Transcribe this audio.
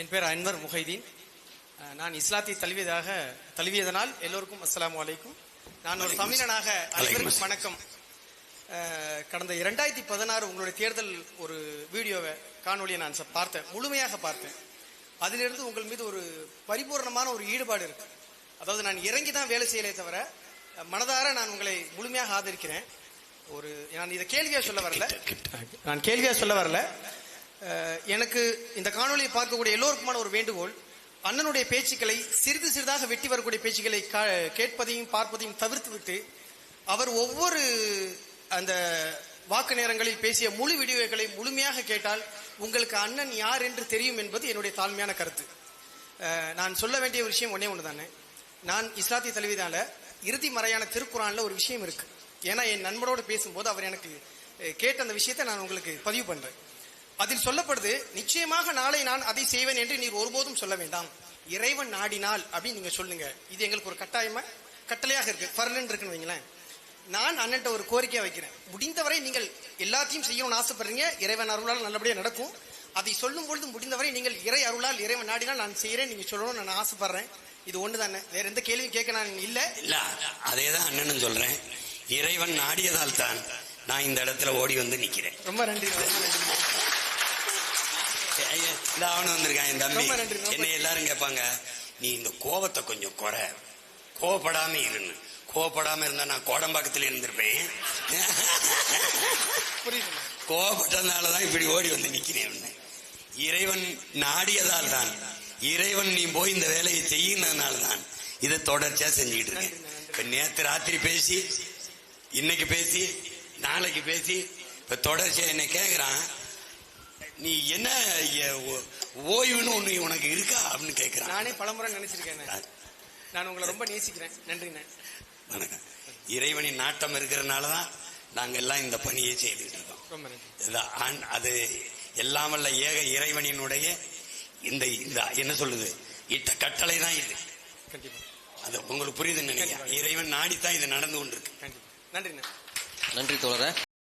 என் பேர் அன்வர் முஹைதீன் நான் இஸ்லாத்தை தழுவியதாக தழுவியதனால் எல்லோருக்கும் அஸ்ஸலாமு அலைக்கும். நான் ஒரு தமிழனாக அனைவருக்கும் வணக்கம். கடந்த இரண்டாயிரத்தி பதினாறு உங்களுடைய தேர்தல் ஒரு வீடியோவை காணொலியை நான் பார்த்தேன். முழுமையாக பார்த்தேன். அதிலிருந்து உங்கள் மீது ஒரு பரிபூர்ணமான ஒரு ஈடுபாடு இருக்கு. அதாவது நான் இறங்கி தான் வேலை செய்யலே தவிர மனதார நான் உங்களை முழுமையாக ஆதரிக்கிறேன். ஒரு நான் இதை கேள்வியா சொல்ல வரல. நான் கேள்வியா சொல்ல வரல. எனக்கு இந்த காணொலியை பார்க்கக்கூடிய எல்லோருக்குமான ஒரு வேண்டுகோள் அண்ணனுடைய பேச்சுக்களை சிறிது சிறிதாக வெட்டி வரக்கூடிய பேச்சுக்களை கா- கேட்பதையும் பார்ப்பதையும் தவிர்த்து விட்டு அவர் ஒவ்வொரு அந்த வாக்கு நேரங்களில் பேசிய முழு வீடியோக்களை முழுமையாக கேட்டால் உங்களுக்கு அண்ணன் யார் என்று தெரியும் என்பது என்னுடைய தாழ்மையான கருத்து. நான் சொல்ல வேண்டிய ஒரு விஷயம் ஒன்னே ஒன்று தானே நான் இஸ்லாத்திய தலைவிதால இறுதி மறையான திருக்குறானில் ஒரு விஷயம் இருக்கு. ஏன்னா என் நண்பரோடு பேசும்போது அவர் எனக்கு கேட்ட அந்த விஷயத்தை நான் உங்களுக்கு பதிவு பண்றேன். அதில் சொல்லப்படுது நிச்சயமாக நாளை நான் அதை செய்வேன் என்று நீர் ஒருபோதும் சொல்ல வேண்டாம். இறைவன் நாடினால் அப்படின்னு நீங்க சொல்லுங்க. இது எங்களுக்கு ஒரு கட்டாயமா? கட்டளையாக இருக்கு. பர்லன் இருக்குன்னு வைங்களேன். நான் அண்ணன்ட்ட ஒரு கோரிக்கையை வைக்கிறேன். முடிந்தவரை நீங்கள் எல்லாத்தையும் செய்யணும்னு ஆசைப்படுறீங்க. இறைவன் அருளால் நல்லபடியா நடக்கும். அதை சொல்லும் பொழுது முடிந்தவரை நீங்கள் இறை அருளால் இறைவன் நாடினால் நான் செய்யறேன். நீங்க சொல்லணும்னு நான் ஆசைப்படுறேன். இது ஒண்ணு தானே வேற எந்த கேள்வியும் கேட்க நான் இல்ல. இல்ல அதே தான் அண்ணனும் சொல்றேன். இறைவன் நாடியதால் தான் நான் இந்த இடத்துல ஓடி வந்து நிக்கிறேன். ரொம்ப நன்றி. இந்த அவனு வந்திருக்கான் என் தம்பி. என்னை எல்லாரும் கேட்பாங்க நீ இந்த கோபத்தை கொஞ்சம் குறை. கோவப்படாம இருன்னு. கோவப்படாம இருந்தா நான் கோடம்பாக்கத்துல இருந்திருப்பேன். புரியுது கோவப்பட்டதுனால தான் இப்படி ஓடி வந்து நிக்கிறேன் இறைவன் நாடியதால் தான். இறைவன் நீ போய் இந்த வேலையை செய்யினதுனால தான் இதை தொடர்ச்சியா செஞ்சுக்கிட்டு இருக்கேன். இப்ப நேத்து ராத்திரி பேசி இன்னைக்கு பேசி நாளைக்கு பேசி இப்ப தொடர்ச்சியா என்ன கேக்குறான். நீ என்ன ஓய்வுன்னு ஒண்ணு உனக்கு இருக்கா அப்படின்னு கேக்குறான். நானே பலமுறை நினைச்சிருக்கேன் நான் உங்களை ரொம்ப நேசிக்கிறேன். நன்றிண்ணே வணக்கம். இறைவனின் நாட்டம் இருக்கிறதுனால தான் நாங்க எல்லாம் இந்த பணியை செய்துட்டு இருக்கோம். நன்றி. அது எல்லாமல்ல ஏக இறைவனினுடைய இந்த இந்த என்ன சொல்லுது? இட்ட கட்டளை தான் இது. கண்டிப்பா. அது உங்களுக்கு புரியுதுன்னு நினைக்கிறேன். இறைவன் நாடித்தான் இது நடந்து கொண்டிருக்கு. நன்றிண்ணே நன்றி தோழரே.